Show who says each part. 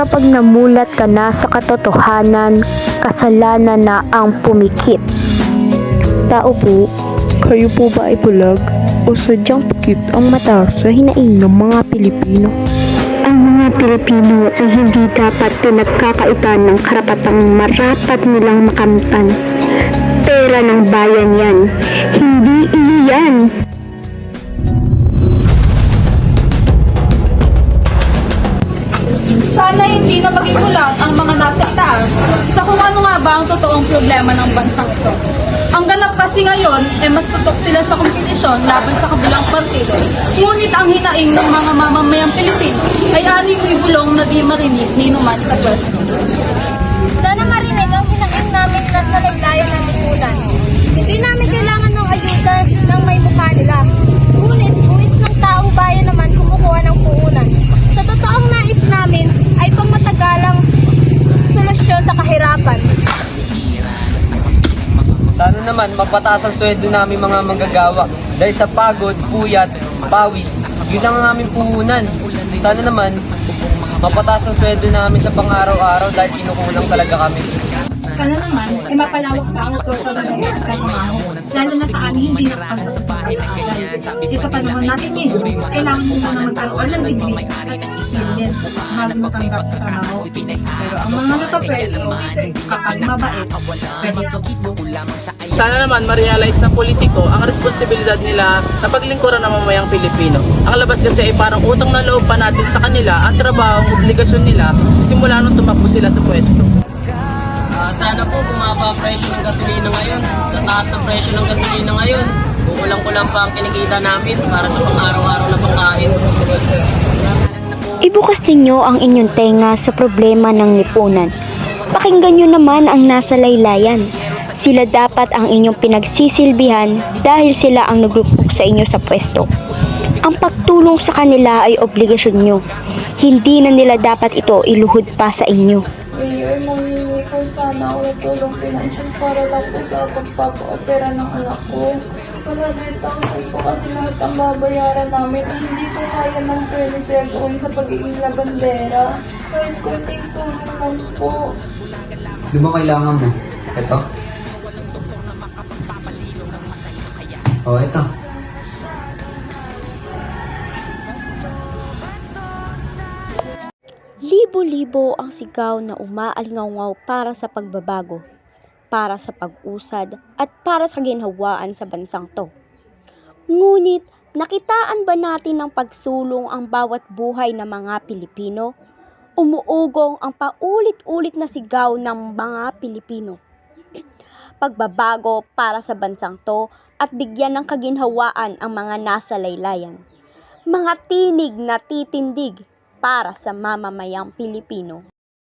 Speaker 1: Kapag namulat ka na sa katotohanan, kasalanan na ang pumikit. Tao po, kayo po ba ay bulag o sadyang pikit ang mata sa hinaing ng mga Pilipino? Ang mga Pilipino ay hindi dapat pinagkakaitan ng karapatang marapat nilang makamtan. Pera ng bayan yan, hindi iyo
Speaker 2: hindi na maging gulat ang mga nasa itaas sa kung ano nga ba ang totoong problema ng bansang ito. Ang ganap kasi ngayon, eh mas tutok sila sa kompetisyon laban sa kabilang partido. Ngunit ang hinaing ng mga mamamayang Pilipino ay animoy bulong na di marinig ni numan sa pwesto.
Speaker 3: Sana marinig ang hinaing namin na sa laylayan ng naman
Speaker 4: mapataas ang sweldo namin mga manggagawa dahil sa pagod, puyat, pawis, yun ang aming puhunan. Sana naman mapataas ang sweldo namin sa pang-araw-araw dahil kinukulang talaga kami.
Speaker 5: Sana naman, ay mapalawak pa ang otorita ng trabaho, lalo na sa aming hindi nakapagsasabi sa pag-aaral. Isa pa naman natin ngayon, kailangan mo muna magkaroon ng degree at experience bago matanggap sa trabaho. Pero ang mga nakapwesto, kapag mabait, pwede ito.
Speaker 6: Sana naman ma-realize ng politiko ang responsibilidad nila na paglingkuran ng mamayang Pilipino. Ang labas kasi ay parang utang na loob pa natin sa kanila at trabaho ang obligasyon nila simula nung tumakbo sila sa pwesto.
Speaker 4: Presyo ng gasolina ngayon. Sa taas ng presyo ng gasolina ngayon, kukulang-kulang pa ang kinikita namin para sa pang-araw-araw na pangkain.
Speaker 1: Ibukas ninyo ang inyong tenga sa problema ng lipunan. Pakinggan nyo naman ang nasa laylayan. Sila dapat ang inyong pinagsisilbihan dahil sila ang nagrupok sa inyo sa pwesto. Ang pagtulong sa kanila ay obligasyon nyo. Hindi na nila dapat ito iluhod pa sa inyo.
Speaker 2: Mayor, mamili po sana ako ng tulong pinansin para lang po sa pagpapa-opera ng anak ko. Wala dito kasi po kasi lahat ang babayaran namin eh, hindi po kaya ng service doon sa pagiging labandera. Kahit kunting tulong lang po.
Speaker 4: Di ba kailangan mo? Ito? Oh, ito.
Speaker 1: Libo-libo ang sigaw na umaalingaw para sa pagbabago, para sa pag-usad at para sa ginhawaan sa bansang to. Ngunit, nakitaan ba natin ng pagsulong ang bawat buhay ng mga Pilipino? Umuugong ang paulit-ulit na sigaw ng mga Pilipino. Pagbabago para sa bansang to at bigyan ng kaginhawaan ang mga nasa laylayan. Mga tinig na titindig para sa mamamayang Pilipino.